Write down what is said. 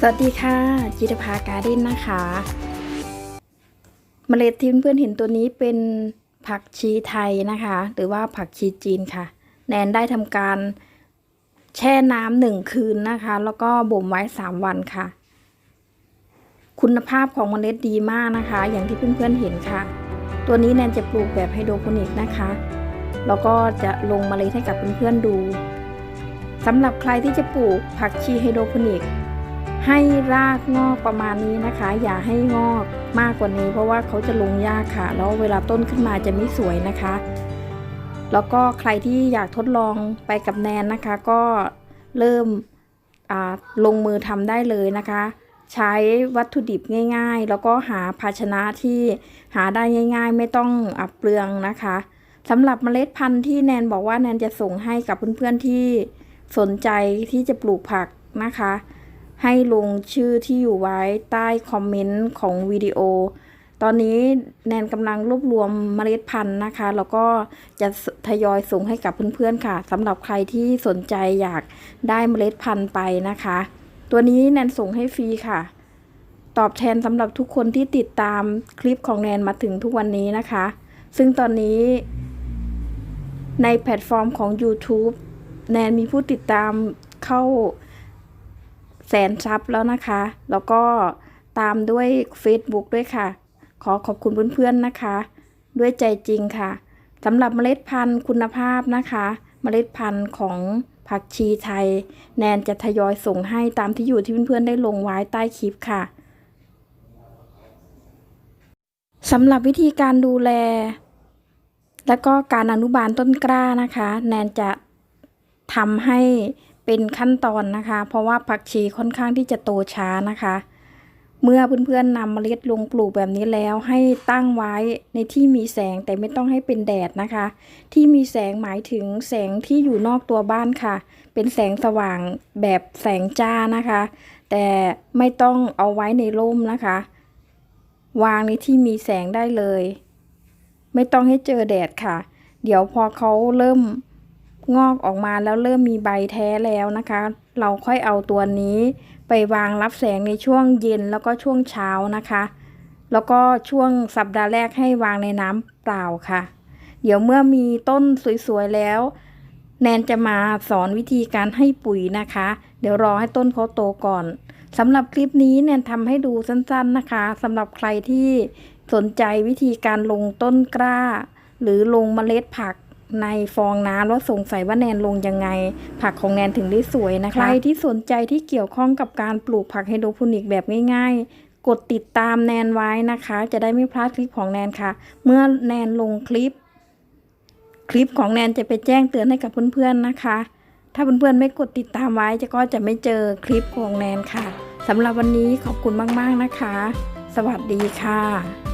สวัสดีค่ะจิตภาการ์เด้นนะคะเมล็ดที่เพื่อนเห็นตัวนี้เป็นผักชีไทยนะคะ หรือว่าผักชีจีนค่ะ แนนได้ทำการแช่น้ำหนึ่งคืนนะคะ แล้วก็บ่มไว้สามวันค่ะ คุณภาพของเมล็ดดีมากนะคะ อย่างที่เพื่อนๆเห็นค่ะ ตัวนี้แนนจะปลูกแบบไฮโดรโปนิกนะคะ แล้วก็จะลงเมล็ดให้กับเพื่อนๆดูสำหรับใครที่จะปลูกผักชีไฮโดรโปนิก ให้รากงอกประมาณนี้นะคะ อย่าให้งอกมากกว่านี้เพราะว่าเขาจะลงยากค่ะ แล้วเวลาต้นขึ้นมาจะไม่สวยนะคะ แล้วก็ใครที่อยากทดลองไปกับแนนนะคะ ก็เริ่มลงมือทำได้เลยนะคะ ใช้วัตถุดิบง่าย ๆ แล้วก็หาภาชนะที่หาได้ง่าย ๆ ไม่ต้องอับเปลืองนะคะสำหรับเมล็ดพันธุ์ที่แนนบอกว่าแนนจะส่งให้กับเพื่อนๆที่สนใจที่จะปลูกผักนะคะ ให้ลงชื่อที่อยู่ไว้ใต้คอมเมนต์ของวิดีโอ ตอนนี้แนนกำลังรวบรวมเมล็ดพันธุ์นะคะ แล้วก็จะทยอยส่งให้กับเพื่อนๆค่ะสำหรับใครที่สนใจอยากได้เมล็ดพันธุ์ไปนะคะ ตัวนี้แนนส่งให้ฟรีค่ะ ตอบแทนสำหรับทุกคนที่ติดตามคลิปของแนนมาถึงทุกวันนี้นะคะ ซึ่งตอนนี้ในแพลตฟอร์มของ YouTube แนนมีผู้ติดตามเข้า แสนซับแล้วนะคะ แล้วก็ตามด้วย Facebook ด้วยค่ะ ขอขอบคุณเพื่อนๆนะคะ ด้วยใจจริงค่ะสำหรับเมล็ดพันธุ์คุณภาพนะคะ เมล็ดพันธุ์ของผักชีไทย แนนจะทยอยส่งให้ตามที่อยู่ที่เพื่อนๆได้ลงไว้ใต้คลิปค่ะสำหรับวิธีการดูแล และก็การอนุบาลต้นกล้านะคะ แนนจะทำให้ เป็นขั้นตอนนะคะ เพราะว่าผักชีค่อนข้างที่จะโตช้านะคะ เมื่อเพื่อนๆนำเมล็ดลงปลูกแบบนี้แล้ว ให้ตั้งไว้ในที่มีแสงแต่ไม่ต้องให้เป็นแดดนะคะ ที่มีแสงหมายถึงแสงที่อยู่นอกตัวบ้านค่ะ เป็นแสงสว่างแบบแสงจ้านะคะ แต่ไม่ต้องเอาไว้ในร่มนะคะ วางในที่มีแสงได้เลย ไม่ต้องให้เจอแดดค่ะ เดี๋ยวพอเขาเริ่ม งอกออกมาแล้วเริ่มมีใบแท้แล้วนะคะ เราค่อยเอาตัวนี้ไปวางรับแสงในช่วงเย็นแล้วก็ช่วงเช้านะคะ แล้วก็ช่วงสัปดาห์แรกให้วางในน้ำเปล่าค่ะ เดี๋ยวเมื่อมีต้นสวยๆแล้ว แนนจะมาสอนวิธีการให้ปุ๋ยนะคะ เดี๋ยวรอให้ต้นเขาโตก่อนสำหรับคลิปนี้แนนทำให้ดูสั้นๆนะคะสำหรับใครที่สนใจวิธีการลงต้นกล้า หรือลงเมล็ดผัก ในฟองน้ำแล้วสงสัยว่าแนนลงยังไง ผักของแนนถึงได้สวยนะคะใครที่สนใจที่เกี่ยวข้องกับการปลูกผักไฮโดรโปนิกแบบง่ายๆ กดติดตามแนนไว้นะคะ จะได้ไม่พลาดคลิปของแนนค่ะ เมื่อแนนลงคลิป คลิปของแนนจะไปแจ้งเตือนให้กับเพื่อนๆนะคะ ถ้าเพื่อนๆไม่กดติดตามไว้จะก็จะไม่เจอคลิปของแนนค่ะสำหรับวันนี้ขอบคุณมากๆนะคะ สวัสดีค่ะ